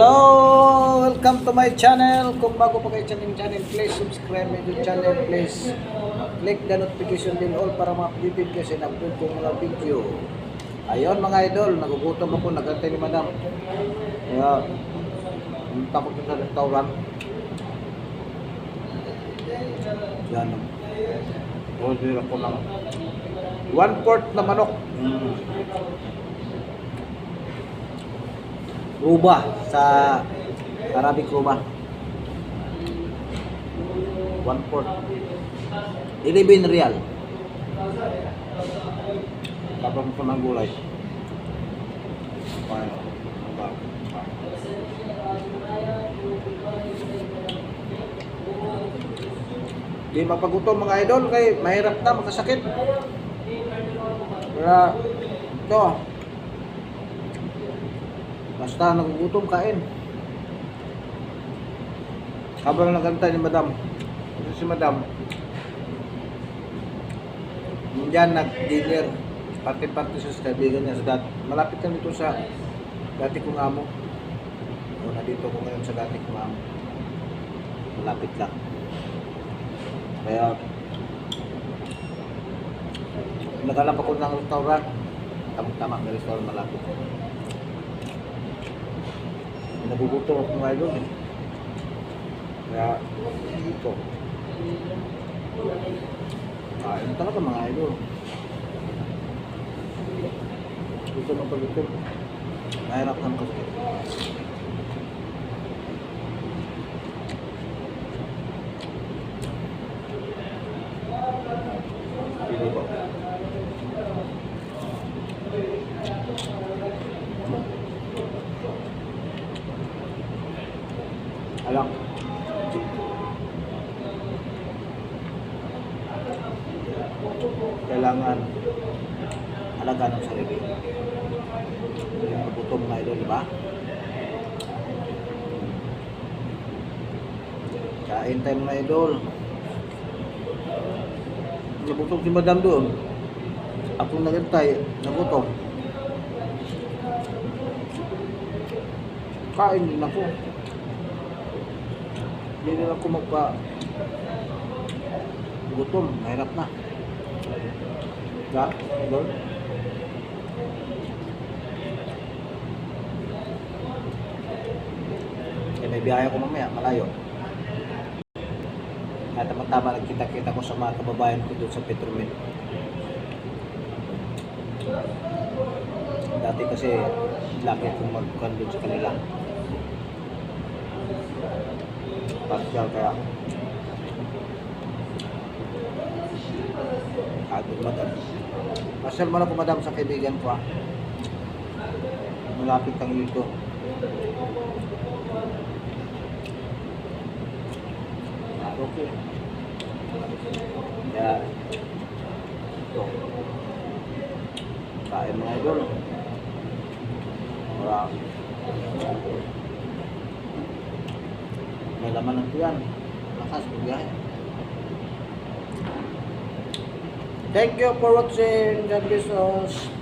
Hello! Welcome to my channel. Kung bago pa kayo sa channel, please subscribe my channel. Please click the notification bell all para ma-updated kayo sa in-upload kong mga video. Ayun mga idol, nagugutom ako, nagantay ni madam. Kaya, pumunta ko sa restaurant. Yan. Order ako ng one quart na manok. Mm. Ruba sa Arabic Ruba. One quart. 11 real. Tapos ko ng gulay. Di mapagutom mga idol kay mahirap na makasakit. Kaya ito. Basta nagugutom kain. Habang nagantay ni Madam. Kasi si Madam Diyan nag-dinner. Party-party sa kaibigan niya sa dati. Malapit kami dito sa dati kong amo. O, nandito ko ngayon sa dati kong amo. Malapit lang. Kaya naghanap ako ng restaurant. Tamang-tama may restaurant malapit. Nagugutom ako idol eh. Kaya dito. Kain talaga mga idol. Dito ng paggutom. Mahirap naman kasi. Pili ko. Alam. Kailangan alaga ng sarili. Yung nagutom mga idol, di ba? Kain tayo mga idol. Nagutom si madam doon. Ako nagantay, nagutom. Kain din ako. Hindi na ako magpa gutom, mahirap na. Ya, idol. Eh, may biyahe ko mamaya, malayo. Kaya tama-tama nagkita-kita ko sa mga kababayan ko doon sa Petromin. Dati kasi laki akong magkuhan doon sa kanila. Partial kaya agad madam. Pasal man ako madam sa kaibigan ko ah. Malapit kang dito. Ah, Okay. Kaya, ito. Kain mga idol. Wala. May laman ng tiyan. Lakas, biyahe. Thank you for watching. God bless us.